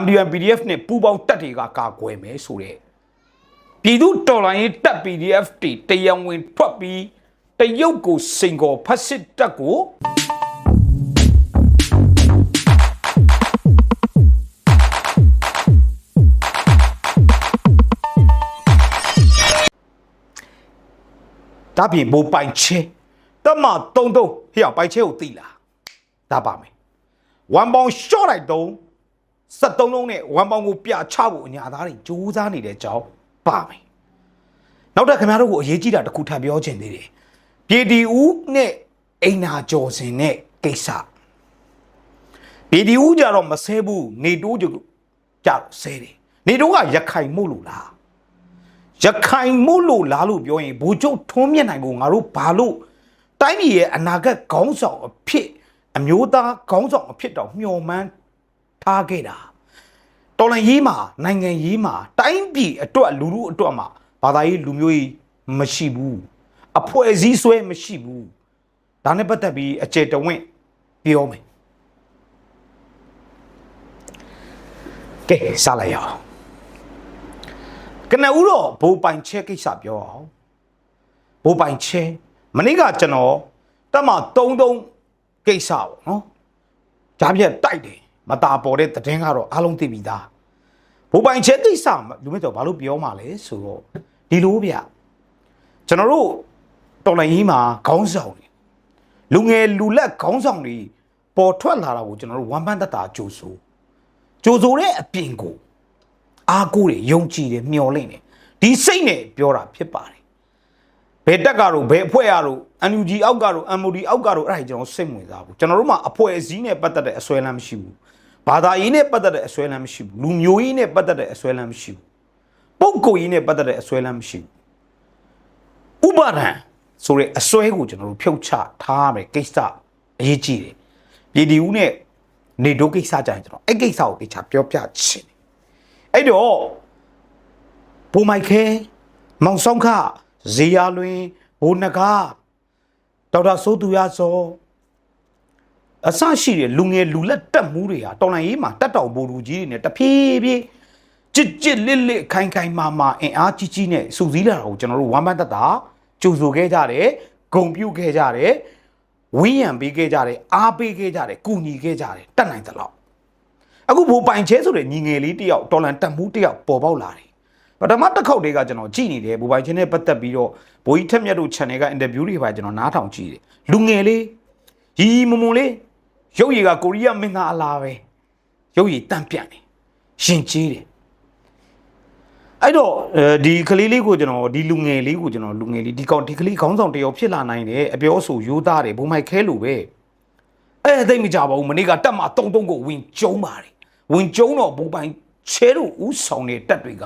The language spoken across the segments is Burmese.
MDN PDF နဲ့ပူးပေါင်းတပ်တွေကကာကွယ်မယ်ဆိုတဲ့ပြည်သူတော်လှန်ရေးတပ် PDF တွေတရားဝင်ထွက်ပြီးတရုတ်ကိုစင်ကောဖက်စစ်တပ်ကိုဒါပြင်ဘိုးပိုင်ချဲတမတုံတုံဟေ့ပိုင်ချဲကိုတိလားဒါပါမယ်ဝမ်ပေါင်ရှော့လိုက်တုံး 73လုံးနဲ့ဝမ်ပေါင်ကိုပြချဖို့အညာသားတွေကြိုးစားနေတဲ့အကြောင်းပါမယ်နောက်တော့ခင်ဗျားတို့ကိုအရေးကြီးတာတစ်ခုထပ်ပြောချင်သေးတယ်ပြည်တီဦးနဲ့အိမ်နာကျော်စင်နဲ့ကိစ္စပြည်တီဦးကြတော့မဆဲဘူးနေတိုးကြကြတော့ဆဲတယ်နေတိုးကရခိုင်မှုလို့လားရခိုင်မို့လို့လားလို့ပြောရင်ဘူကျုပ်ထွန်းမြတ်နိုင်ကိုငါတို့ဘာလို့တိုင်းပြည်ရဲ့အနာဂတ်ခေါင်းဆောင်အဖြစ်အမျိုးသားခေါင်းဆောင်အဖြစ်တော့မျှော်မှန်းထားခဲ့တာ တော်လန်ရေးမှာနိုင်ငံရေးမှာတိုင်းပြည်အတွက်လူလူအတွက်မှာဘာသာရေးလူမျိုးကြီးမရှိဘူးအဖွဲ့အစည်းဆွဲမရှိဘူးဒါနဲ့ပတ်သက်ပြီးအကျေတဝင့်ပြောမယ်ကဲစလိုက်ရအောင်ကနဦးတော့ဘိုးပိုင်ချဲကိစ္စပြောအောင်ဘိုးပိုင်ချဲမနေ့ကကျွန်တော်တက်မ33ကိစ္စပေါ့နော်ဂျားပြက်တိုက်တယ် မตาပေါ်တဲ့တည်င်းကတော့အားလုံးသိပြီသားဘိုးပိုင်ချဲကိစ္စလူမဲ့တော့ဘာလို့ပြောမှလဲဆိုတော့ဒီလိုဗျကျွန်တော်တို့တော်လိုင်းကြီးမှာခေါင်းဆောင်တွေလူငယ်လူလက်ခေါင်းဆောင်တွေပေါ်ထွက်လာတာကိုကျွန်တော်တို့ဝမ်ပန်းတတာကြိုးဆိုကြိုးဆိုတဲ့အပြင်ကိုအားကိုးတယ်ယုံကြည်တယ်မျှော်လင့်တယ်ဒီစိတ်နဲ့ပြောတာဖြစ်ပါတယ်ဘယ်တက်ကတော့ဘယ်အဖွဲ့ရတော့ NUG အောက်ကတော့ MOD အောက်ကတော့အဲ့ဒါကျွန်တော်စိတ်ဝင်စားဘူးကျွန်တော်တို့မှာအဖွဲ့အစည်းနဲ့ပတ်သက်တဲ့အစွဲလမ်းမရှိဘူး ဘာသာရေးနဲ့ပတ်သက်တဲ့အစွဲလမ်းမရှိဘူးလူမျိုးရေးနဲ့ပတ်သက်တဲ့အစွဲလမ်းမရှိဘူးပုဂ္ဂိုလ်ရေးနဲ့ပတ်သက်တဲ့အစွဲလမ်းမရှိဘူးဥပါဒံဆိုတဲ့အစွဲကိုကျွန်တော်တို့ဖြုတ်ချထားရမယ်ကိစ္စအရေးကြီးတယ်ပြည်တီဦးနဲ့နေတို့ကိစ္စကြရင်ကျွန်တော်အဲ့ကိစ္စကိုတခြားပြောပြချင်တယ်အဲ့တော့ဘိုမိုက်ခဲမောင်ဆောင်ခဇေယလွင်ဘိုနဂါဒေါက်တာစိုးသူရစော အဆရှိတဲ့လူငယ်လူလက်တက်မှုတွေဟာတော်လိုင်းရေးမှာတက်တော်ဘူလူကြီးတွေနဲ့တဖြည်းဖြည်းကြစ်ကြစ်လစ်လစ်ခိုင်ခိုင်မာမာအင်အားကြီးကြီးနဲ့စုစည်းလာတာကိုကျွန်တော်တို့ဝမ်းပန်းတတာကြိုဆိုခဲ့ကြတယ်ဂုံပြုခဲ့ကြတယ်ဝင်းရံပေးခဲ့ကြတယ်အားပေးခဲ့ကြတယ်ကူညီခဲ့ကြတယ်တက်နိုင်သလောက်အခုဘိုးပိုင်ချဲဆိုတဲ့ညီငယ်လေးတယောက်တော်လန်တက်မှုတယောက်ပေါ်ပေါက်လာတယ်ပထမတစ်ခေါက်တည်းကကျွန်တော်ကြည့်နေတယ်ဘိုးပိုင်ချဲနဲ့ပတ်သက်ပြီးတော့ဘိုးကြီးထက်မြတ်တို့ channel ကအင်တာဗျူးတွေပါကျွန်တော်နားထောင်ကြည့်တယ်လူငယ်လေးရီရီမုံမုံလေး ရုပ်ရည်ကကိုရီးယားမင်းသားအလားပဲရုပ်ရည်တန့်ပြန့်တယ်ရှင်ကြီးတယ်အဲ့တော့အဲဒီကလေးလေးကိုကျွန်တော်ဒီလူငယ်လေးကိုကျွန်တော်လူငယ်လေးဒီကောင်ဒီကလေးခေါင်းဆောင်တယောက်ဖြစ်လာနိုင်တယ်အပြောအဆိုရိုးသားတယ်ဘုံမိုက်ခဲလို့ပဲအဲ့ဒါသိပ်မကြပါဘူးမနေ့ကတက်မှာတုံတုံကိုဝင်ကျုံပါတယ်ဝင်ကျုံတော့ဘူပိုင်ချဲတို့ဥဆောင်တဲ့တက်တွေက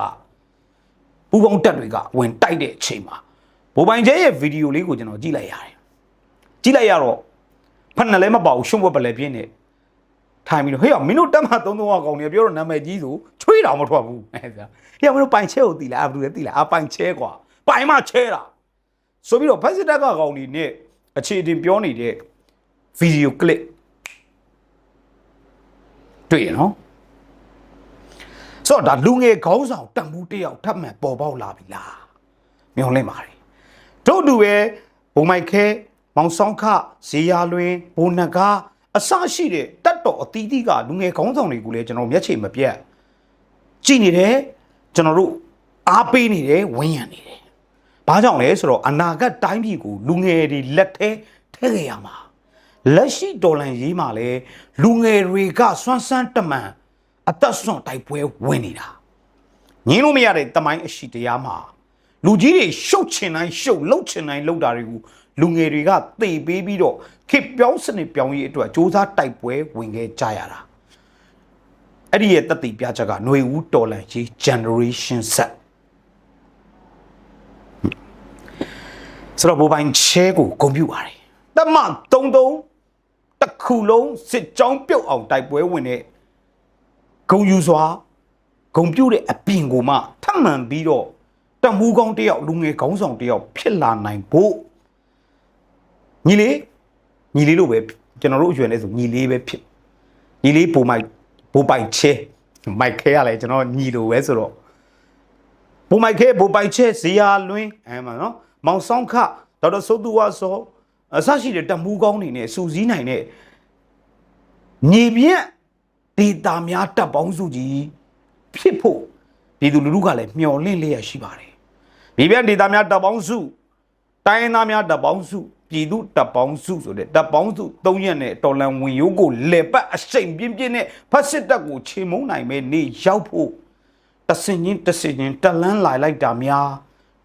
ဘူပေါင်းတက်တွေကဝင်တိုက်တဲ့အချိန်မှာဘူပိုင်ချဲရဲ့ဗီဒီယိုလေးကိုကျွန်တော်ကြည့်လိုက်ရတယ်ကြည့်လိုက်ရတော့ ဖက်နှလဲမပါဘူးရှုံ့ဘွက်ပလဲပြင်းနေထိုင်ပြီးတော့ဟေ့မင်းတို့တက်မှာတုံတုံကကောင်နေပြောတော့နာမည်ကြီးဆိုချွေးတော်မထွက်ဘူးဟဲ့ဗျာဟေ့မင်းတို့ပိုင်ချဲကိုတီလားအဘလူလည်းတီလားအပိုင်ချဲကွာပိုင်မချဲတာဆိုပြီးတော့ဖက်စစ်တက်ကကောင်ဒီနဲ့အခြေအတင်ပြောနေတဲ့ဗီဒီယိုကလစ်တွေ့ရနော်ဆိုတော့ဒါလူငယ်ခေါင်းဆောင်တန်မှုတစ်ယောက်ထပ်မံပေါ်ပေါက်လာပြီလားမျောလင့်ပါတယ်တို့အတူပဲဘုံမိုက်ခဲ မောင်ဆောင်ခဇေယလွင်ဘုံနဂါအစရှိတဲ့တက်တော်အသီးသီးကလူငယ်ခေါင်းဆောင်တွေကိုလည်းကျွန်တော်မျက်ခြေမပြတ်ကြည်နေတယ်ကျွန်တော်တို့အားပေးနေတယ်ဝန်းရံနေတယ်ဘာကြောင့်လဲဆိုတော့အနာဂတ်တိုင်းပြည်ကိုလူငယ်တွေလက်ထဲထည့်ခဲ့ရမှာလက်ရှိဒေါ်လန်ရေးမှာလဲလူငယ်တွေကစွမ်းစမ်းတမန်အသက်ဆွန့်တိုက်ပွဲဝင်နေတာငင်းလို့မရတဲ့တမိုင်းအရှိတရားမှာလူကြီးတွေရှုပ်ချင်တိုင်းရှုပ်လှုပ်ချင်တိုင်းလှုပ်တာတွေကို လူငယ်တွေကသေပေးပြီးတော့ခေတ်ပြောင်းစနစ်ပြောင်းရေးအတွက်စ조사တိုက်ပွဲဝင်ခဲ့ကြရတာအဲ့ဒီရဲ့တတိပြချက်ကຫນွေဦးတော်လန်ကြီး generation set ဆိုတော့ဘိုးပိုင်းချဲကိုဂုံပြူပါတယ်တမ33တစ်ခုလုံးစစ်ကြောင်းပြုတ်အောင်တိုက်ပွဲဝင်တဲ့ဂုံယူစွာဂုံပြူတဲ့အပြင်ကိုမှထပ်မံပြီးတော့တမှုကောင်းတယောက်လူငယ်ကောင်းဆောင်တယောက်ဖြစ်လာနိုင်ဖို့ ညီလေးညီလေးလို့ပဲကျွန်တော်တို့အရွယ်နဲ့ဆိုညီလေးပဲဖြစ်ညီလေးဘိုမိုက်ဘိုပိုင်ချဲမိုက်ခဲရလဲကျွန်တော်ညီလိုပဲဆိုတော့ဘိုမိုက်ခဲဘိုပိုင်ချက်ဇေယာလွင်းအဲမှာနော်မောင်ဆောင်ခဒေါက်တာစိုးသူဝါစောအစရှိတဲ့တမူကောင်းနေနဲ့စူစည်းနိုင်တဲ့ညီပြန့်ဒေတာများတပ်ပေါင်းစုကြီးဖြစ်ဖို့ဒီသူလူလူကလည်းမျှော်လင့်လျက်ရှိပါတယ်ညီပြန့်ဒေတာများတပ်ပေါင်းစုတိုင်းရင်းသားများတပ်ပေါင်းစု ပြည်သူတပ်ပေါင်းစုဆိုတဲ့တပ်ပေါင်းစု၃ရက်နဲ့တော်လန်ဝင်ရိုးကိုလေပတ်အစိမ်ပြင်းပြင်းနဲ့ဖတ်စစ်တပ်ကိုချေမုန်းနိုင်မဲ့နေရောက်ဖို့တဆင်ချင်းတဆင်ချင်းတက်လန်းလာလိုက်တာများ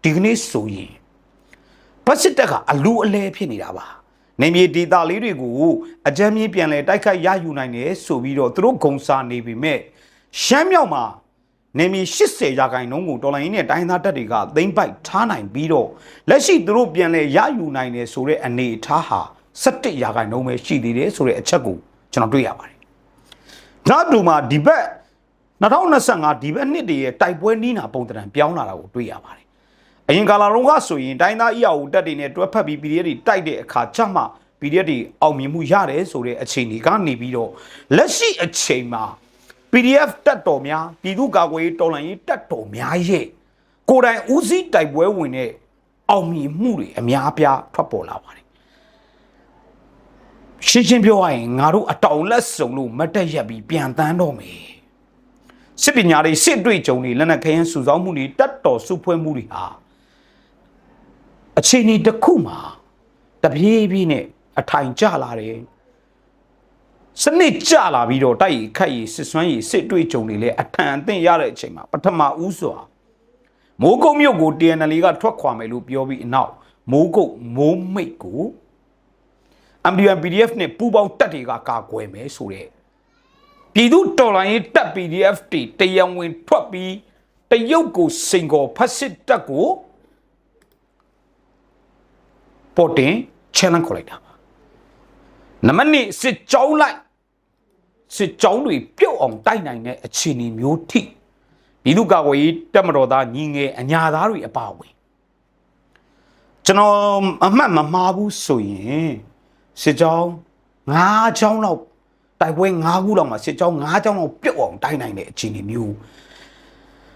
ဒီကနေ့ဆိုရင်ဖက်စစ်တပ်ကအလူအလဲဖြစ်နေတာပါနေမြေဒေတာလေးတွေကိုအကြမ်းမြင့်ပြန်လဲတိုက်ခိုက်ရယူနိုင်တယ်ဆိုပြီးတော့သူတို့ဂုံစားနေပြီမဲ့ရှမ်းမြောက်မှာ နေမြေ80ရာခိုင်နှုန်းကိုတော်လိုင်းနဲ့တိုင်းသားတပ်တွေကသိမ့်ပိုက်ထားနိုင်ပြီးတော့လက်ရှိသူတို့ပြန်လဲရယူနိုင်တယ်ဆိုတဲ့အနေအထားဟာ17ရာခိုင်နှုန်းပဲရှိသေးတယ်ဆိုတဲ့အချက်ကိုကျွန်တော်တွေ့ရပါတယ်။နောက်တူမှာဒီဘက်2025ဒီဘက်နှစ်တည်းရဲ့တိုက်ပွဲနီးနာပုံသဏ္ဍာန်ပြောင်းလာတာကိုတွေ့ရပါတယ်။အရင်ကာလာတုန်းကဆိုရင်တိုင်းသားအီယာဝတက်တွေနဲ့တွဲဖက်ပြီး PDF တွေတိုက်တဲ့အခါကျမှ PDF တွေအောင်မြင်မှုရတယ်ဆိုတဲ့အခြေအနေကနေပြီးတော့လက်ရှိအချိန်မှာ PDF တက်တော်များပြည်သူ့ကာကွယ်ရေးတော်လှန်ရေးတက်တော်များရဲ့ကိုယ်တိုင်ဦးစီးတိုက်ပွဲဝင်တဲ့အောင်မြင်မှုတွေအများအပြားထွက်ပေါ်လာပါတယ်ရှင်းရှင်းပြောရရင်ငါတို့အတောင်လက်စုံလို့မတ်တက်ရက်ပြီးပြန်တန်းတော့မယ်စစ်ပညာတွေစစ်တွေ့ကြုံတွေလက်နက်ခဲယမ်းစုဆောင်းမှုတွေတတ်တော်စုဖွဲ့မှုတွေဟာအခြေအနေတစ်ခုမှာတပြေးပြေးနဲ့အထိုင်ကျလာတယ် စနစ်ကျလာပြီးတော့တိုက်ရိုက်ခတ်ရီစစ်စွမ်းရီစစ်တွေ့ကြုံတွေလည်းအထံအသင့်ရတဲ့အချိန်မှာပထမဦးစွာမိုးကုတ်မြို့ကို TNL ကထွက်ခွာမယ်လို့ပြောပြီးအနောက်မိုးကုတ်မိုးမိတ်ကို MDN PDF နဲ့ပူးပေါင်းတပ်တွေကကာကွယ်မယ်ဆိုတဲ့ပြည်သူတော်လိုင်းရေးတပ် PDF တွေတရားဝင်ထွက်ပြီးတရုတ်ကိုစင်ကောဖက်စစ်တပ်ကိုပေါ်တင် challenge ခေါ်လိုက်တာပါနံပါတ်1စစ်ကြောင်းလိုက် စစ်ကြောင်းတွေပြုတ်အောင်တိုက်နိုင်တဲ့အခြေအနေမျိုးထိပြည်သူ့ကာကွယ်ရေးတပ်မတော်သားညီငယ်အညာသားတွေအပါအဝင်ကျွန်တော်အမှတ်မမှားဘူးဆိုရင်စစ်ကြောင်း၅ကြောင်းလောက်တိုက်ပွဲ၅ခုလောက်မှာစစ်ကြောင်း၅ကြောင်းလောက်ပြုတ်အောင်တိုက်နိုင်တဲ့အခြေအနေမျိုး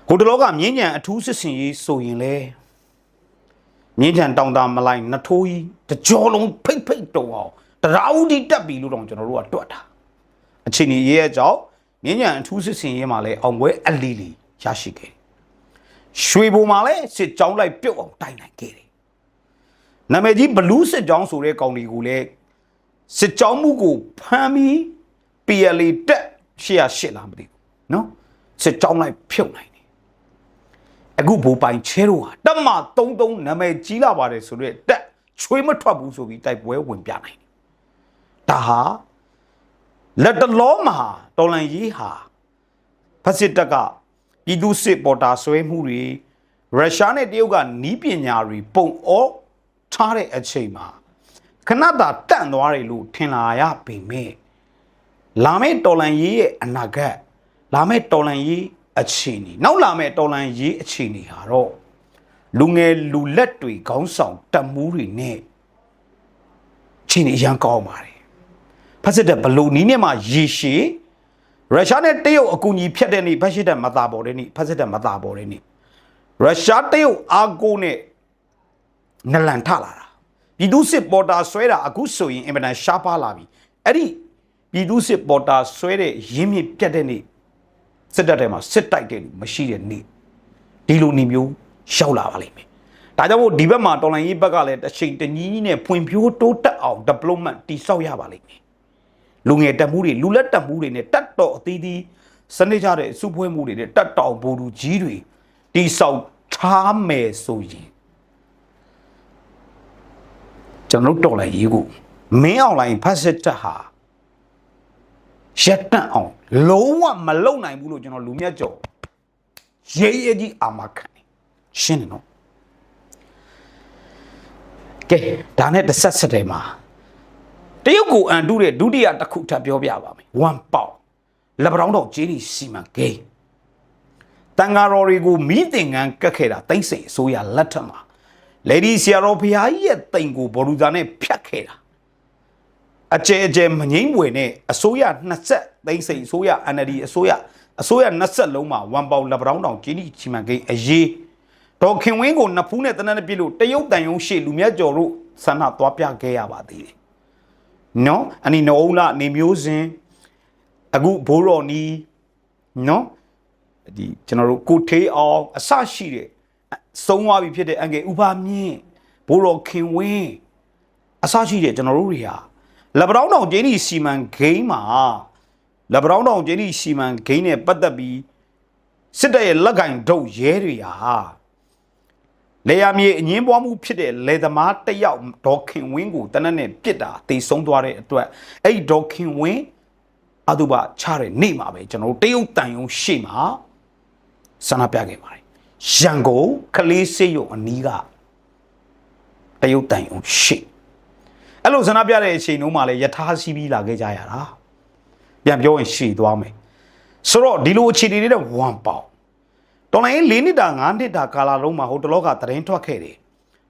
ဟိုတလောကမြင်းညံအထူးစစ်စင်ရေးဆိုရင်လေမြင်းညံတောင်တာမလိုက်နထိုးကြီးတကြောလုံးဖိတ်ဖိတ်တုံအောင်တရာဦးဒီတက်ပြီလို့တော့ကျွန်တော်တို့ကတွက်တာ အခြေအနေရေးရဲ့ကြောင့်မြင်းညံအထူးစစ်စင်ရေးမှာလည်းအောင်ပွဲအလီလီရရှိခဲ့တယ်။ရွှေဘုံမှာလည်းစစ်ကြောင်းလိုက်ပြုတ်အောင်တိုင်နိုင်ခဲ့တယ်။နာမည်ကြီးဘလူးစစ်ကြောင်းဆိုတဲ့ကောင်တွေကိုလည်းစစ်ကြောင်းမှုကိုဖမ်းပြီး PLA တက်108လားမသိဘူး။နော်စစ်ကြောင်းလိုက်ဖြုတ်နိုင်တယ်။အခုဘိုးပိုင်ချဲတို့ဟာတက်မ33နာမည်ကြီးလာပါတယ်ဆိုတော့တက်ချွေးမထွက်ဘူးဆိုပြီးတိုက်ပွဲဝင်ပြနိုင်တယ်။ဒါဟာ လက်တလောမှာတော်လန်ရေးဟာဖက်စစ်တက်ကပြည်သူစစ်ပေါ်တာဆွဲမှုတွေရုရှားနဲ့တရုတ်ကနီးပညာတွေပုံအောထားတဲ့အချိန်မှာခဏတာတန့်သွားတယ်လို့ထင်လာရပေမဲ့လာမယ့်တော်လန်ရေးရဲ့အနာဂတ်လာမယ့်တော်လန်ရေးအခြေအနေနောက်လာမယ့်တော်လန်ရေးအခြေအနေဟာတော့လူငယ်လူလက်တွေခေါင်းဆောင်တက်မှုတွေနဲ့ချိန်နေရန်ကောင်းပါတယ် ဖက်စစ်တဲ့ဘလို့နီးနဲ့မှရေရှည်ရုရှားနဲ့တရုတ်အကူအညီဖြတ်တဲ့နေ့ဖက်စစ်တဲ့မသာပေါ်တဲ့နေ့ဖက်စစ်တဲ့မသာပေါ်တဲ့နေ့ရုရှားတရုတ်အာကိုနဲ့နလန်ထလာတာပြည်သူစစ်ပေါ်တာဆွဲတာအခုဆိုရင်အင်မတန်ရှားပါလာပြီအဲ့ဒီပြည်သူစစ်ပေါ်တာဆွဲတဲ့ရင်းမြစ်ပြတ်တဲ့နေ့စစ်တပ်ထဲမှာစစ်တိုက်တဲ့လူမရှိတဲ့နေ့ဒီလိုနေမျိုးရောက်လာပါလိမ့်မယ်ဒါကြောင့်မို့ဒီဘက်မှာတော်လိုင်းရေးဘက်ကလည်းတစ်ချိန်တညီးကြီးနဲ့ဖွံ့ဖြိုးတိုးတက်အောင် development တိဆောက်ရပါလိမ့်မယ် လူငယ်တက်မှုတွေလူလက်တက်မှုတွေနဲ့တက်တော်အသီးသီးစနစ်ကြတဲ့စုဖွဲ့မှုတွေနဲ့တက်တော်ဘူဒူကြီးတွေတိဆောက်ထားမယ်ဆိုရင်ကျွန်တော်တို့တော်လိုက်ရေးကိုမင်းအောင်လိုင်းဖတ်စစ်တက်ဟာရက်တန့်အောင်လုံးဝမလုံနိုင်ဘူးလို့ကျွန်တော်လူမြတ်ကြော်ရေးရေးကြီးအာမခံတယ်ရှင်းတယ်နော်ကဲဒါနဲ့တစ်ဆက်ဆက်တယ်မှာ တရုတ်ကိုအန်တုတဲ့ဒုတိယတစ်ခုထပ်ပြောပြပါမယ်ဝမ်ပေါလက်ပတောင်းတော့ဂျေးဒီစီမံကိန်းတန်ဃာတော်တွေကိုမိသင်္ကန်းကတ်ခဲ့တာတိမ့်စိန်အစိုးရလက်ထက်မှာလေဒီဆရာတော်ဘုရားကြီးရဲ့တိမ်ကိုဘော်လူသာနဲ့ဖြတ်ခဲ့တာအကျဲအကျဲမငိမ့်ပွေနဲ့အစိုးရနှစ်ဆက်သိမ့်စိန်အစိုးရ NLD အစိုးရအစိုးရ20လုံးမှာဝမ်ပေါင်လက်ပတောင်းတောင်ကျင်းဒီချီမန်ကိန်းအရေးဒေါ်ခင်ဝင်းကိုနှစ်ဖူးနဲ့တနက်နဲ့ပြစ်လို့တရုတ်တန်ယုံရှေ့လူမြတ်ကျော်တို့ဆန္ဒသွားပြခဲ့ရပါသေးတယ် နော်အနီနိုးလာနေမျိုးစင်အခုဘိုးတော်နီနော်ဒီကျွန်တော်တို့ကိုထေးအောင်အဆရှိတဲ့ဆုံးသွားပြီဖြစ်တဲ့အငယ်ဥပါမြင့်ဘိုးတော်ခင်ဝင်းအဆရှိတဲ့ကျွန်တော်တို့တွေဟာလက်ပတောင်းတောင်ကျင်းဒီစီမံဂိမ်းမှာလက်ပတောင်းတောင်ကျင်းဒီစီမံဂိမ်းနဲ့ပတ်သက်ပြီးစစ်တပ်ရဲ့လက်ကင်ဒုတ်ရဲတွေဟာ လေယာမြေအငင်းပွားမှုဖြစ်တဲ့လေသမားတစ်ယောက်ဒေါ်ခင်ဝင်းကိုတနက်နဲ့ပြစ်တာတေဆုံးသွားတဲ့အတွက်အဲ့ဒီဒေါ်ခင်ဝင်းအတုပချတဲ့နေ့မှာပဲကျွန်တော်တို့တရုတ်တန်ယုံရှေ့မှာဆန္ဒပြခဲ့ပါတယ်ရန်ကုန်ကလေးစေးရုံအနီးကတရုတ်တန်ယုံရှေ့အဲ့လိုဆန္ဒပြတဲ့အချိန်တုန်းမှာလည်းယထာစီးပြီးလာခဲ့ကြရတာပြန်ပြောရင်ရှေ့သွားမယ်ဆိုတော့ဒီလိုအခြေအနေတွေနဲ့ဝမ်ပေါင် တော်လိုင်း၄နှစ်တာ၅နှစ်တာကာလလုံးမှာဟိုတလောကသတင်းထွက်ခဲ့တယ်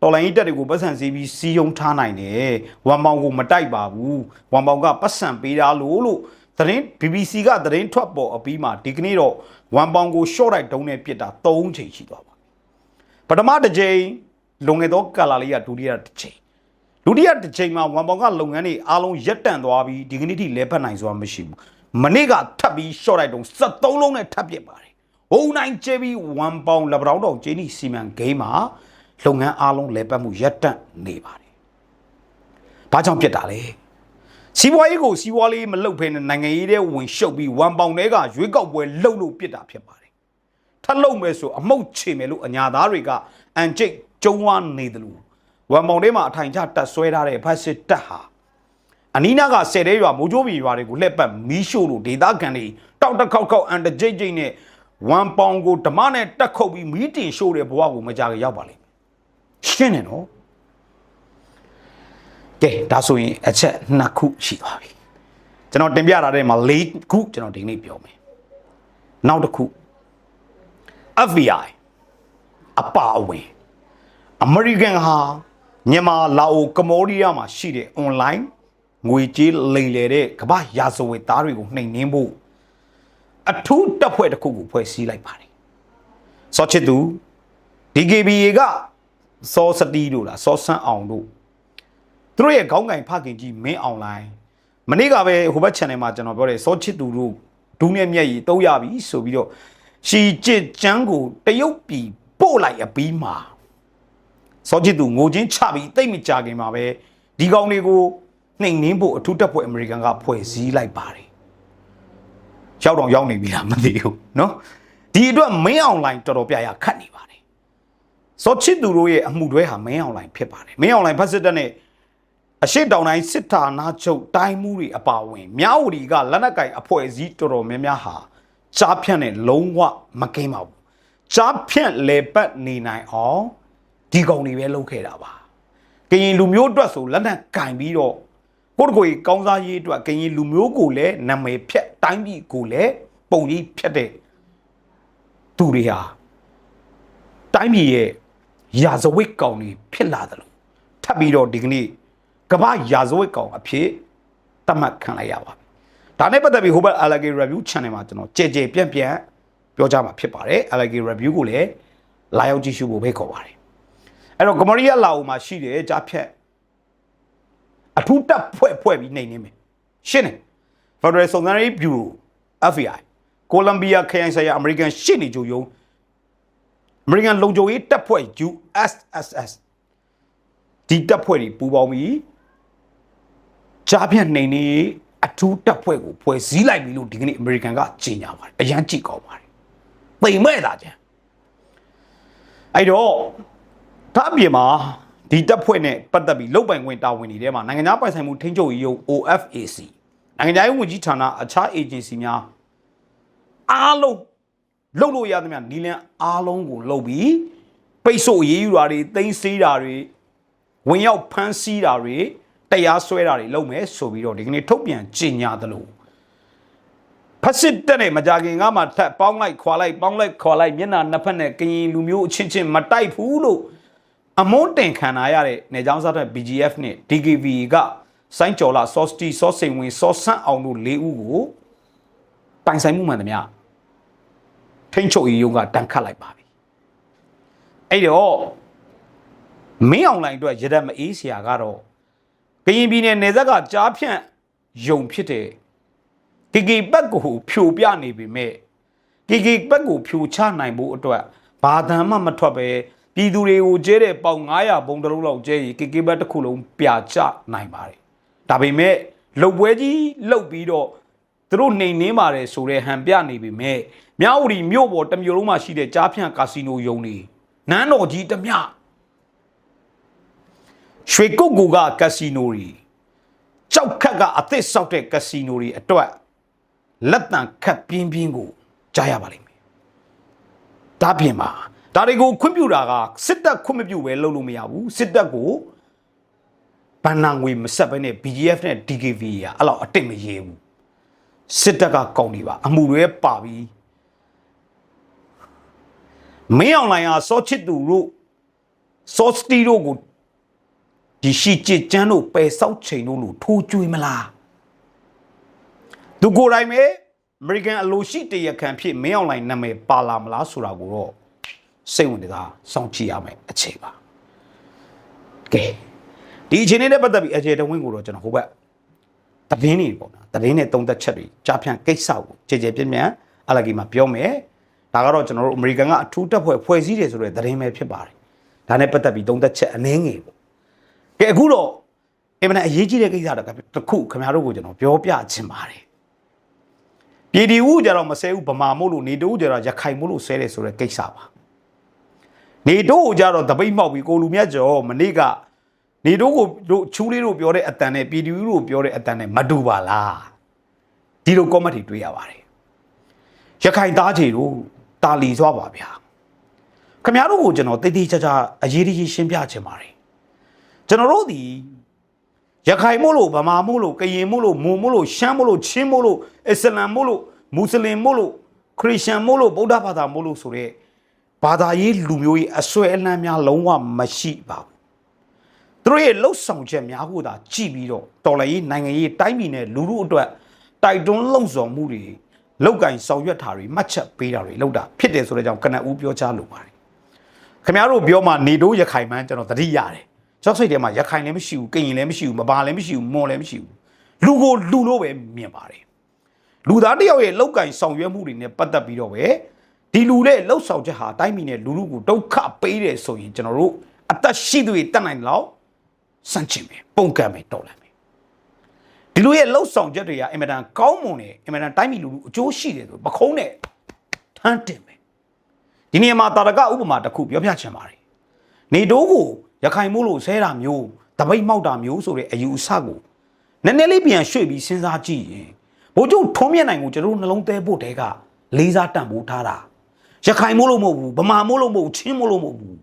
တော်လိုင်းတက်တွေကိုပတ်စံစီးပြီးစီယုံထားနိုင်တယ်ဝမ်ပေါင်ကိုမတိုက်ပါဘူးဝမ်ပေါင်ကပတ်စံပေးတာလို့လို့သတင်း BBC ကသတင်းထွက်ပေါ်အပြီးမှာဒီကနေ့တော့ဝမ်ပေါင်ကို short လိုက်တုံးနဲ့ပြစ်တာ၃ချိန်ရှိသွားပါပြီပထမတစ်ချိန်လွန်ခဲ့သောကာလလေးကဒုတိယတစ်ချိန်ဒုတိယတစ်ချိန်မှာဝမ်ပေါင်ကလုပ်ငန်းတွေအားလုံးရပ်တန့်သွားပြီးဒီကနေ့ထိလဲပတ်နိုင်စွာမရှိဘူးမနေ့ကထပ်ပြီး short လိုက်တုံး73လုံးနဲ့ထပ်ပြစ်ပါတယ် ဟိုနိုင်ကျပြီးဝမ်ပေါင်လက်ပတောင်းတော်ကျင်းဒီစီမံဂိမ်းမှာလုပ်ငန်းအားလုံးလဲပတ်မှုရပ်တန့်နေပါတယ်ဘာကြောင့်ပြစ်တာလဲစီးပွားရေးကိုစီးပွားရေးမလုပ်ဖဲနဲ့နိုင်ငံရေးတဲ့ဝင်ရှုပ်ပြီးဝမ်ပေါင်တွေကရွေးကောက်ပွဲလှုပ်လို့ပြစ်တာဖြစ်ပါတယ်ထပ်လုံမယ်ဆိုအမှုတ်ချေမယ်လို့အညာသားတွေကအန်ကျိတ်ကျုံဝါနေတယ်လို့ဝမ်ပေါင်ထဲမှာအထိုင်ချတက်ဆွဲထားတဲ့ဖက်စစ်တပ်ဟာအနီးနားကဆယ်တဲရွာမိုးကြိုးပီရွာတွေကိုလှက်ပတ်မီးရှို့လို့ဒေသခံတွေတောက်တစ်ခေါက်ခေါက်အန်တကြိတ်ကြိတ်နဲ့ ဝမ်ပေါင်ကိုဓမ္မနဲ့တက်ခုတ်ပြီးမီးတင်ရှို့တဲ့ဘဝကိုမကြခင်ရောက်ပါလိမ့်မယ်ရှင်းတယ်နော်ကဲဒါဆိုရင်အချက်နှစ်ခုရှိသွားပြီကျွန်တော်တင်ပြထားတဲ့မှာ၄ခုကျွန်တော်ဒီနေ့ပြောမယ်နောက်တစ်ခု FBI အပါအဝင်အမေရိကန်ဟာမြန်မာလာအိုကမ္ဘောဒီးယားမှာရှိတဲ့ online ငွေကြေးလိမ်လည်တဲ့ကမ္ဘာရာဇဝတ်သားတွေကိုနှိမ်နင်းဖို့ အထူးတပ်ဖွဲ့တစ်ခုကိုဖွဲ့စည်းလိုက်ပါတယ်။စောချစ်သူ DKBA ကစောစတီတို့လားစောဆန်းအောင်တို့သူတို့ရဲ့ခေါင်းကင်ဖခင်ကြီးမင်းအွန်လိုင်းမနေ့ကပဲဟိုဘက် channel မှာကျွန်တော်ပြောတယ်စောချစ်သူတို့ဒူးနဲ့မျက်ရည်တုံးရပြီဆိုပြီးတော့ရှီကျစ်ကျန်းကိုတရုတ်ပြည်ပို့လိုက်အပြီးမှာစောချစ်သူငိုချင်းချပြီးတိတ်မကြခင်မှာပဲဒီကောင်တွေကိုနှိမ်နင်းဖို့အထူးတပ်ဖွဲ့အမေရိကန်ကဖွဲ့စည်းလိုက်ပါတယ် ရောက်တော့ရောက်နေပြီလားမသိဘူးเนาะဒီအတွက်မင်းအွန်လိုင်းတော်တော်ပြရခတ်နေပါတယ်စောချစ်သူတို့ရဲ့အမှုတွဲဟာမင်းအွန်လိုင်းဖြစ်ပါတယ်မင်းအွန်လိုင်းဖက်စစ်တပ်နဲ့အရှိတောင်တိုင်းစစ်ဌာနချုပ်တိုင်းမှုတွေအပါအဝင်မြောက်ဝတီကလက်နက်ကင်အဖွဲ့အစည်းတော်တော်များများဟာကြားဖြန့်နဲ့လုံးဝမကင်းပါဘူးကြားဖြန့်လေပတ်နေနိုင်အောင်ဒီကောင်တွေပဲလုပ်ခဲ့တာပါကရင်လူမျိုးအတွက်ဆိုလက်နက်ကင်ပြီးတော့ ကိုယ့်တကိုယ်ကောင်းစားရေးအတွက်ကရင်လူမျိုးကိုလည်းနာမည်ဖြတ်တိုင်းပြည်ကိုလည်းပုံကြီးဖြတ်တဲ့သူတွေဟာတိုင်းပြည်ရဲ့ရာဇဝတ်ကောင်တွေဖြစ်လာတယ်လို့ထပ်ပြီးတော့ဒီကနေ့ကမ္ဘာရာဇဝတ်ကောင်အဖြစ်သတ်မှတ်ခံလိုက်ရပါပြီ။ဒါနဲ့ပတ်သက်ပြီးဟိုဘက် Allegay Review Channel မှာကျွန်တော်ကြဲကြဲပြန့်ပြန့်ပြောကြမှာဖြစ်ပါတယ်။ Allegay Review ကိုလည်းလာရောက်ကြည့်ရှုဖို့ဖိတ်ခေါ်ပါတယ်။အဲ့တော့ကမရီးယားလာအိုမှာရှိတဲ့ကြားဖြတ် အထူးတပ်ဖွဲ့ဖွဲ့ပြီးနှိမ်နေမယ်။ရှင်းတယ်။ Federal Security Bureau FBI ကိုလံဘီယာခရိုင်ဆိုင်ရာအမေရိကန်ရှစ်နေကြုံယုံအမေရိကန်လုံခြုံရေးတပ်ဖွဲ့ USSS ဒီတပ်ဖွဲ့တွေပူးပေါင်းပြီးကြားဖြတ်နေနေအထူးတပ်ဖွဲ့ကိုဖွဲ့စည်းလိုက်ပြီလို့ဒီကနေ့အမေရိကန်ကကြေညာပါတယ်အရန်ကြည့်ကောင်းပါတယ်ပိန်မဲ့တာကြအဲ့တော့ဒါအပြင်မှာ ဒီတပ်ဖွဲ့နဲ့ပတ်သက်ပြီးလုတ်ပိုင်ခွင့်တာဝန်တွေထဲမှာနိုင်ငံသားပိုင်ဆိုင်မှုထိန်းချုပ်ရေးရုံး OFAC နိုင်ငံသားရေးဝန်ကြီးဌာနအခြား agency များအားလုံးလှုပ်လို့ရသမျှနီလန်အားလုံးကိုလှုပ်ပြီးပိတ်ဆို့အရေးယူတာတွေသိမ်းဆည်းတာတွေဝင်ရောက်ဖမ်းဆီးတာတွေတရားစွဲတာတွေလုပ်မယ်ဆိုပြီးတော့ဒီကနေ့ထုတ်ပြန်ကြေညာသလိုဖက်စစ်တက်တဲ့မကြခင်ကမှထပ်ပေါင်းလိုက်ခွာလိုက်ပေါင်းလိုက်ခွာလိုက်မျက်နှာနှစ်ဖက်နဲ့ကရင်လူမျိုးအချင်းချင်းမတိုက်ဘူးလို့ အမုန်းတင်ခံရရတဲ့နေကြောင်းစားတဲ့ BGF နဲ့ DKV ကစိုင်းကျော်လာစောစတီစောစိန်ဝင်စောဆန့်အောင်တို့၄ဦးကိုပိုင်ဆိုင်မှုမှန်သမျှထိန်းချုပ်ရေးရုံးကတန်ခတ်လိုက်ပါပြီအဲ့တော့မင်းအောင်လိုင်အတွက်ရတဲ့မအေးဆရာကတော့ကရင်ပြည်နယ်နယ်စပ်ကကြားဖြန့်ယုံဖြစ်တဲ့ကီကီဘက်ကိုဖြိုပြနေပြီမဲ့ကီကီဘက်ကိုဖြိုချနိုင်ဖို့အတွက်ဘာတမ်းမှမထွက်ပဲ ပြည်သူတွေကိုကျဲတဲ့ပေါင်900ပုံတစ်လုံးလောက်ကျဲရင်ကီကီဘက်တစ်ခုလုံးပြချနိုင်ပါတယ်ဒါပေမဲ့လုတ်ပွဲကြီးလုတ်ပြီးတော့သူတို့နှိမ်နှင်းပါတယ်ဆိုတဲ့ဟန်ပြနေပြီမဲ့မြဝတီမြို့ပေါ်တစ်မြို့လုံးမှာရှိတဲ့ကြားဖြန့်ကာစီနိုယုံတွေနန်းတော်ကြီးတစ်မြရွှေကုတ်ကူကကာစီနိုတွေကြောက်ခတ်ကအသစ်ဆောက်တဲ့ကာစီနိုတွေအတွက်လက်တံခတ်ပြင်းပြင်းကိုကြားရပါလိမ့်မယ်ဒါပြင်ပါ ဒါတွေကိုခွင့်ပြုတာကစစ်တပ်ခွင့်မပြုပဲလုပ်လို့မရဘူးစစ်တပ်ကိုဘဏ္ဍာငွေမဆက်ဘဲနဲ့ BGF နဲ့ DKV ရအဲ့လောက်အတိတ်မရေဘူးစစ်တပ်ကကောင်းနေပါအမှုတွေပါပြီးမင်းအောင်လိုင်ဟာစောချစ်သူတို့စောစတီတို့ကိုဒီရှိချစ်ကျန်းတို့ပယ်ဆောက်ချိန်တို့လို့ထိုးကျွေးမလားသူကိုယ်တိုင်ပဲအမေရိကန်အလိုရှိတရခံဖြစ်မင်းအောင်လိုင်နာမည်ပါလာမလားဆိုတာကိုတော့ စိတ်ဝင်စားစောင့်ကြည့်ရမယ်အချိန်ပါကဲဒီအချိန်လေးနဲ့ပတ်သက်ပြီးအကျေတဝင်းကိုတော့ကျွန်တော်ဟိုဘက်သတင်းတွေပေါ့နော်သတင်းနဲ့တုံးသက်ချက်တွေကြားဖြန့်ကိစ္စကိုကြည်ကြည်ပြင်းပြင်းအလကီမှာပြောမယ်ဒါကတော့ကျွန်တော်တို့အမေရိကန်ကအထူးတပ်ဖွဲ့ဖွဲ့စည်းတယ်ဆိုတဲ့သတင်းပဲဖြစ်ပါတယ်ဒါနဲ့ပတ်သက်ပြီးတုံးသက်ချက်အနည်းငယ်ပေါ့ကဲအခုတော့အင်မတန်အရေးကြီးတဲ့ကိစ္စတော့တစ်ခုခင်ဗျားတို့ကိုကျွန်တော်ပြောပြချင်ပါတယ်ပြည်တီဦးကြတော့မဆဲဘူးဗမာမို့လို့နေတူးကြတော့ရခိုင်မို့လို့ဆဲတယ်ဆိုတဲ့ကိစ္စပါ နေတူးကြတော့တပိတ်မှောက်ပြီးကိုလူမြတ်ကျော်မနေ့ကနေတို့ကိုတို့ချူးလေးတို့ပြောတဲ့အတန်နဲ့ပြည်တီဦးတို့ပြောတဲ့အတန်နဲ့မတူပါလားဒီလို comment တွေတွေ့ရပါတယ်ရခိုင်သားချေတို့တာလီသွားပါဗျာခင်ဗျားတို့ကိုကျွန်တော်တိတ်တိတ်ချာချာအရေးကြီးရှင်းပြချင်ပါတယ်ကျွန်တော်တို့ဒီရခိုင်မို့လို့ဗမာမို့လို့ကရင်မို့လို့မွန်မို့လို့ရှမ်းမို့လို့ချင်းမို့လို့အစ္စလမ်မို့လို့မွတ်စလင်မို့လို့ခရစ်ယာန်မို့လို့ဗုဒ္ဓဘာသာမို့လို့ဆိုတဲ့ ဘာသာရေးလူမျိုးရေးအစွဲအလန်းများလုံးဝမရှိပါဘူးသူတို့ရဲ့လှုပ်ဆောင်ချက်များကိုသာကြည့်ပြီးတော့တော်လှန်ရေးနိုင်ငံရေးတိုင်းပြည်နဲ့လူလူအတွက်တိုက်တွန်းလှုံ့ဆော်မှုတွေလောက်ကင်ဆောင်ရွက်တာတွေမှတ်ချက်ပေးတာတွေလောက်တာဖြစ်တယ်ဆိုတဲ့ကြောင့်ကနဦးပြောချလိုပါတယ်ခင်ဗျားတို့ပြောမှနေတိုးရခိုင်မှန်းကျွန်တော်သတိရတယ်ကျောက်စိတ်ထဲမှာရခိုင်လည်းမရှိဘူးကရင်လည်းမရှိဘူးမဘာလည်းမရှိဘူးမွန်လည်းမရှိဘူးလူကိုလူလို့ပဲမြင်ပါတယ်လူသားတစ်ယောက်ရဲ့လောက်ကင်ဆောင်ရွက်မှုတွေနဲ့ပတ်သက်ပြီးတော့ပဲ ဒီလူရဲ့လှုပ်ဆောင်ချက်ဟာတိုင်းပြည်နဲ့လူလူကိုဒုက္ခပေးတယ်ဆိုရင်ကျွန်တော်တို့အသက်ရှိသူတွေတတ်နိုင်တယ်လို့စန့်ချင်မယ်ပုံကံမယ်တော်လည်းမယ်ဒီလိုရဲ့လှုပ်ဆောင်ချက်တွေကအင်မတန်ကောင်းမွန်တယ်အင်မတန်တိုင်းပြည်လူလူအကျိုးရှိတယ်ဆိုပခုံးနဲ့ထမ်းတင်မယ်ဒီနေရာမှာတာရကဥပမာတစ်ခုပြောပြချင်ပါတယ်နေတိုးကိုရခိုင်မို့လို့ဆဲတာမျိုးတပိတ်မောက်တာမျိုးဆိုတဲ့အယူအဆကိုနည်းနည်းလေးပြန်ရွှေ့ပြီးစဉ်းစားကြည့်ရင်ဘိုးကျုပ်ထုံးမြက်နိုင်ကိုကျွန်တော်တို့နှလုံးသေးဖို့တဲကလေးစားတန်ဖိုးထားတာ ရခိုင်မို့လို့မဟုတ်ဘူးဗမာမို့လို့မဟုတ်ဘူးချင်းမို့လို့မဟုတ်ဘူး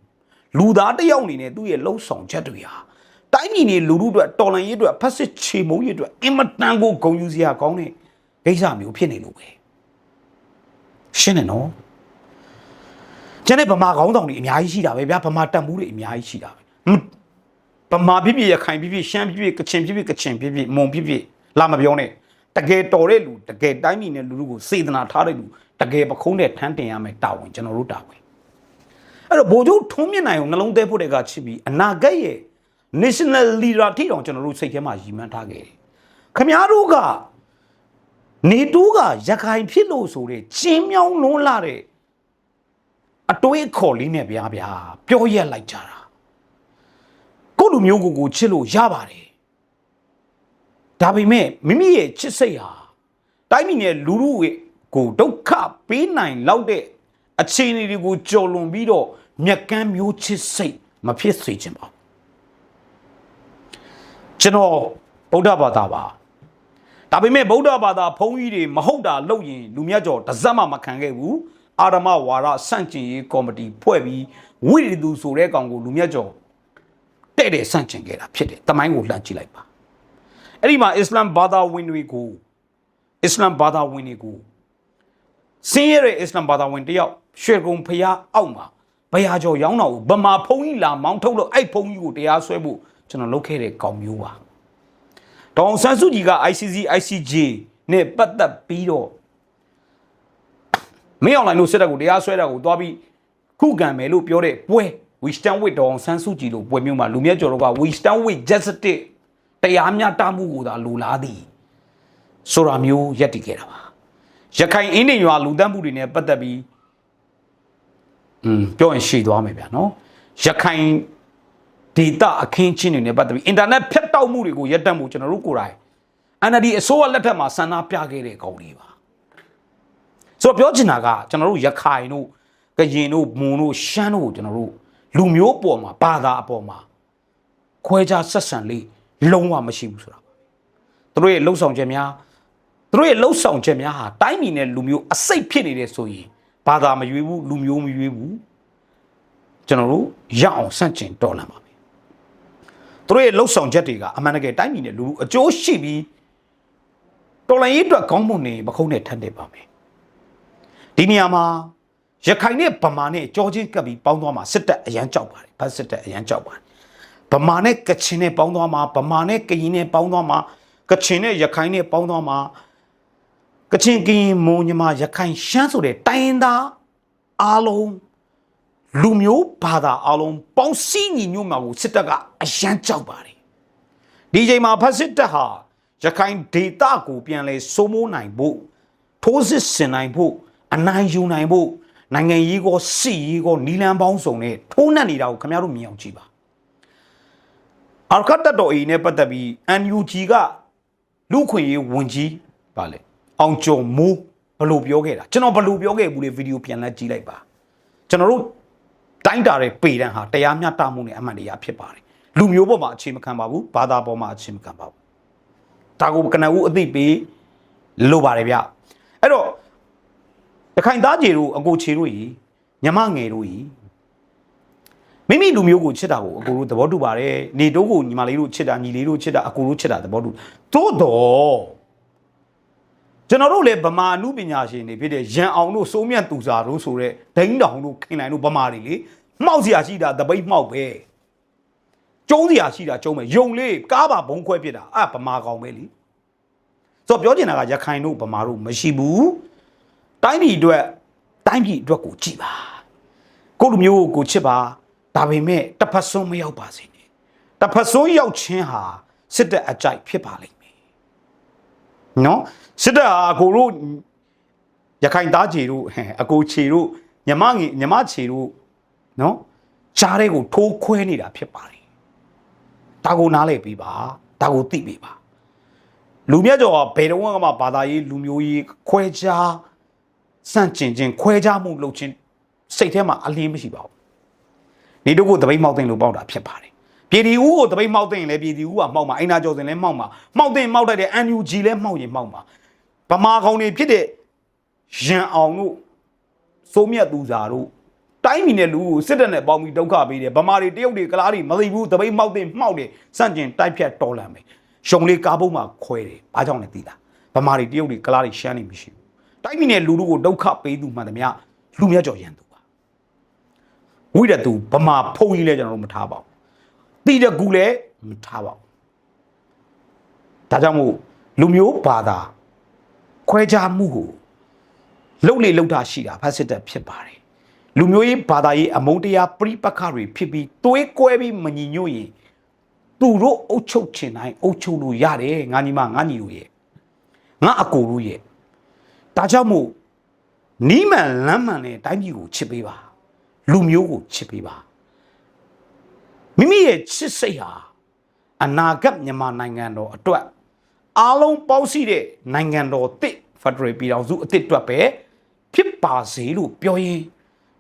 လူသားတစ်ယောက်အနေနဲ့သူ့ရဲ့လှုပ်ဆောင်ချက်တွေဟာတိုင်းပြည်နေလူလူအတွက်တော်လန်ရေးအတွက်ဖက်စစ်ချေမုံရေးအတွက်အင်မတန်ကိုဂုံယူစရာကောင်းတဲ့ကိစ္စမျိုးဖြစ်နေလို့ပဲရှင်းတယ်နော်ကျန်တဲ့ဗမာခေါင်းဆောင်တွေအများကြီးရှိတာပဲဗျာဗမာတပ်မှုတွေအများကြီးရှိတာပဲဗမာဖြစ်ဖြစ်ရခိုင်ဖြစ်ဖြစ်ရှမ်းဖြစ်ဖြစ်ကချင်ဖြစ်ဖြစ်ကချင်ဖြစ်ဖြစ်မွန်ဖြစ်ဖြစ်လာမပြောနဲ့တကယ်တော်တဲ့လူတကယ်တိုင်းပြည်နဲ့လူလူကိုစေတနာထားတဲ့လူ တကယ်ပခုံးတဲ့ထမ်းတင်ရမယ်တာဝန်ကျွန်တော်တို့တာဝန်အဲ့တော့ဘိုလ်ချုပ်ထုံးမြင့်နိုင်ကိုနှလုံးသွဲဖို့တဲ့ကချစ်ပြီးအနာဂတ်ရဲ့ national leader ထိတောင်ကျွန်တော်တို့စိတ်ထဲမှာရည်မှန်းထားခဲ့တယ်ခမားတို့ကနေတူးကရခိုင်ဖြစ်လို့ဆိုတဲ့ချင်းမြောင်းလုံးလာတဲ့အတွေးခေါ်လေးနဲ့ဗျာဗျာပြောရက်လိုက်ကြတာကိုယ့်လူမျိုးကိုကိုချစ်လို့ရပါတယ်ဒါပေမဲ့မိမိရဲ့ချစ်စိတ်ဟာတိုင်းပြည်နဲ့လူလူ ကိုဒုက္ခပေးနိုင်လောက်တဲ့အခြေအနေတွေကိုကြော်လွန်ပြီးတော့မြက်ကမ်းမျိုးချစ်စိတ်မဖြစ်စေချင်ပါဘူးကျွန်တော်ဗုဒ္ဓဘာသာပါဒါပေမဲ့ဗုဒ္ဓဘာသာဘုန်းကြီးတွေမဟုတ်တာလုပ်ရင်လူမြတ်ကျော်တစ်စက်မှမခံခဲ့ဘူးအာရမဝါရစန့်ကျင်ရေးကော်မတီဖွဲ့ပြီးဝိရိသူဆိုတဲ့ကောင်ကိုလူမြတ်ကျော်တဲ့တဲ့စန့်ကျင်ခဲ့တာဖြစ်တယ်တမိုင်းကိုလှမ်းကြည့်လိုက်ပါအဲ့ဒီမှာအစ္စလာမ်ဘာသာဝင်တွေကိုအစ္စလာမ်ဘာသာဝင်တွေကို စင်းရတဲ့အစ္စလာမ်ဘာသာဝင်တယောက်ရွှေကုံဖျားအောက်မှာဘယာကျော်ရောင်းတော်ကိုဗမာဖုံကြီးလာမောင်းထုတ်လို့အဲ့ဖုံကြီးကိုတရားစွဲဖို့ကျွန်တော်လုပ်ခဲ့တဲ့ကောင်မျိုးပါဒေါအောင်ဆန်းစုကြည်က ICC ICJ နဲ့ပတ်သက်ပြီးတော့မင်းအောင်လိုင်းတို့စစ်တပ်ကိုတရားစွဲတာကိုသွားပြီးခုခံမယ်လို့ပြောတဲ့ပွဲ we stand with ဒေါအောင်ဆန်းစုကြည်လို့ပွဲမျိုးမှာလူမြတ်ကျော်တို့က we stand with justice တရားမျှတမှုကိုသာလူလားသည်ဆိုတာမျိုးရက်တည်ခဲ့တာပါ ရခိုင်အင်းနေရွာလူတန်းမှုတွေနဲ့ပတ်သက်ပြီးอืมပြောရင်ရှည်သွားမယ်ဗျာနော်ရခိုင်ဒေတာအခင်းချင်းတွေနဲ့ပတ်သက်ပြီးအင်တာနက်ဖြတ်တောက်မှုတွေကိုရပ်တန့်မှုကျွန်တော်တို့ကိုယ်တိုင် NLD အစိုးရလက်ထက်မှာဆန္ဒပြခဲ့တဲ့ကောင်လေးပါဆိုတော့ပြောချင်တာကကျွန်တော်တို့ရခိုင်တို့ကရင်တို့မွန်တို့ရှမ်းတို့ကိုကျွန်တော်တို့လူမျိုးပေါ်မှာဘာသာအပေါ်မှာခွဲခြားဆက်ဆံလေးလုံးဝမရှိဘူးဆိုတာပါသူတို့ရဲ့လှုပ်ဆောင်ချက်များ သူတို့ရဲ့လှုပ်ဆောင်ချက်များဟာတိုင်းပြည်နဲ့လူမျိုးအစိတ်ဖြစ်နေတဲ့ဆိုရင်ဘာသာမရွေးဘူးလူမျိုးမရွေးဘူးကျွန်တော်တို့ရအောင်ဆန့်ကျင်တော်လှန်ပါမယ်သူတို့ရဲ့လှုပ်ဆောင်ချက်တွေကအမှန်တကယ်တိုင်းပြည်နဲ့လူလူအကျိုးရှိပြီးတော်လှန်ရေးအတွက်ကောင်းမွန်နေပခုံးနဲ့ထပ်နေပါမယ်ဒီနေရာမှာရခိုင်နဲ့ဗမာနဲ့ကြောချင်းကပ်ပြီးပေါင်းသွားမှာစစ်တပ်အရန်ကြောက်ပါတယ်ဗတ်စစ်တပ်အရန်ကြောက်ပါတယ်ဗမာနဲ့ကချင်နဲ့ပေါင်းသွားမှာဗမာနဲ့ကရင်နဲ့ပေါင်းသွားမှာကချင်နဲ့ရခိုင်နဲ့ပေါင်းသွားမှာ ကချင်ကရင်မွန်ညီမရခိုင်ရှမ်းဆိုတဲ့တိုင်းရင်းသားအားလုံးလူမျိုးဘာသာအားလုံးပေါင်းစည်းညီညွတ်မှာကိုစစ်တပ်ကအရန်ကြောက်ပါတယ်ဒီချိန်မှာဖက်စစ်တပ်ဟာရခိုင်ဒေသကိုပြန်လဲစိုးမိုးနိုင်ဖို့ထိုးစစ်ဆင်နိုင်ဖို့အနိုင်ယူနိုင်ဖို့နိုင်ငံရေးကောစစ်ရေးကောနီလန်ပေါင်းစုံနဲ့ထိုးနှက်နေတာကိုခင်ဗျားတို့မြင်အောင်ကြည့်ပါအာရကတ်တော်အေနဲ့ပတ်သက်ပြီး NUG ကလူခွင့်ရေးဝန်ကြီးပါလေ အောင်ကျော်မိုးဘလို့ပြောခဲ့တာကျွန်တော်ဘလို့ပြောခဲ့ဘူးလေဗီဒီယိုပြန်လက်ကြည့်လိုက်ပါကျွန်တော်တို့တိုင်းတာတဲ့ပေတန်းဟာတရားမျှတမှုနဲ့အမှန်တရားဖြစ်ပါတယ်လူမျိုးပေါ်မှာအခြေမခံပါဘူးဘာသာပေါ်မှာအခြေမခံပါဘူးဒါကိုကနဦးအသိပေးလို့ပါတယ်ဗျအဲ့တော့တခိုင်သားကြီးတို့အကိုချေတို့ကြီးညမငယ်တို့ကြီးမိမိလူမျိုးကိုချစ်တာကိုအကိုတို့သဘောတူပါတယ်နေတို့ကိုညီမလေးတို့ချစ်တာညီလေးတို့ချစ်တာအကိုတို့ချစ်တာသဘောတူသို့တော့ ကျွန်တော်တို့လည်းဗမာအမှုပညာရှင်တွေဖြစ်တဲ့ရန်အောင်တို့စိုးမြတ်သူစာတို့ဆိုတဲ့ဒိန်းတောင်တို့ခင်လိုက်တို့ဗမာတွေလေမှောက်စရာရှိတာတပိတ်မှောက်ပဲကျုံးစရာရှိတာကျုံးပဲယုံလေးကားပါဘုံခွဲဖြစ်တာအဗမာကောင်ပဲလေဆိုတော့ပြောချင်တာကရခိုင်တို့ဗမာတို့မရှိဘူးတိုင်းပြည်အတွက်တိုင်းပြည်အတွက်ကိုကြည်ပါကိုယ့်လူမျိုးကိုကိုချစ်ပါဒါပေမဲ့တစ်ဖက်ဆုံးမရောက်ပါစေနဲ့တစ်ဖက်ဆုံးရောက်ခြင်းဟာစစ်တပ်အကြိုက်ဖြစ်ပါလိမ့်မယ် နော်စစ်တပ်ဟာကိုတို့ရခိုင်သားခြေတို့ဟဲ့အကိုခြေတို့ညမငေညမခြေတို့နော်ရှားတဲ့ကိုထိုးခွဲနေတာဖြစ်ပါတယ်ဒါကိုနားလည်ပေးပါဒါကိုသိပေးပါလူမြတ်ကျော်ကဘယ်တော့မှဘာသာရေးလူမျိုးရေးခွဲခြားစန့်ကျင်ခြင်းခွဲခြားမှုလုပ်ခြင်းစိတ်ထဲမှာအလင်းမရှိပါဘူးနေတို့ကိုတပိတ်မောက်သိမ့်လို့ပေါက်တာဖြစ်ပါတယ် ပြည်တီဦးကိုတပိတ်မောက်သိမ့်ရင်လည်းပြည်တီဦးကမှောက်မှာအိနာကျော်စင်လည်းမှောက်မှာမှောက်သိမ့်မှောက်တတ်တဲ့ NUG လည်းမှောက်ရင်မှောက်မှာဗမာကောင်တွေဖြစ်တဲ့ရန်အောင်တို့စိုးမြတ်သူစာတို့တိုင်းပြည်နဲ့လူကိုစစ်တပ်နဲ့ပေါင်းပြီးဒုက္ခပေးတယ်ဗမာတွေတရုတ်တွေကလားတွေမသိဘူးတပိတ်မောက်သိမ့်မှောက်တယ်စန့်ကျင်တိုက်ဖြတ်တော်လန်မယ်ရှုံလေးကားပုံးမှာခွဲတယ်ဘာကြောင့်လဲသိလားဗမာတွေတရုတ်တွေကလားတွေရှမ်းနေမရှိဘူးတိုင်းပြည်နဲ့လူလူကိုဒုက္ခပေးသူမှန်သမျှလူမြတ်ကြော်ရန်သူပါဝိရသူဗမာဖုံကြီးလဲကျွန်တော်တို့မထားပါဘူး တိတကူလည်းမထားပါဘူးဒါကြောင့်မို့လူမျိုးဘာသာခွဲခြားမှုကိုလှုပ်လေလှုပ်တာရှိတာဖတ်စစ်တပ်ဖြစ်ပါတယ်လူမျိုးရေးဘာသာရေးအမုန်းတရားပြိပက္ခတွေဖြစ်ပြီးတွေးကွဲပြီးမညီညွတ်ရင်သူတို့အုပ်ချုပ်ချင်တိုင်းအုပ်ချုပ်လို့ရတယ်ငါညီမငါညီတို့ရဲ့ငါအကိုတို့ရဲ့ဒါကြောင့်မို့နီးမှန်လမ်းမှန်နဲ့တိုင်းပြည်ကိုချစ်ပေးပါလူမျိုးကိုချစ်ပေးပါ မိမိရဲ့ချစ်စိတ်ဟာအနာဂတ်မြန်မာနိုင်ငံတော်အတွက်အားလုံးပေါင်းစည်းတဲ့နိုင်ငံတော်တစ်ဖက်ဒရယ်ပြည်ထောင်စုအစ်စ်အတွက်ပဲဖြစ်ပါစေလို့ပြောရင်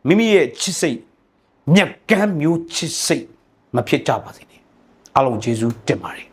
မိမိရဲ့ချစ်စိတ်မြက်ကမ်းမျိုးချစ်စိတ်မဖြစ်ကြပါစေနဲ့အားလုံးကျေးဇူးတင်ပါတယ်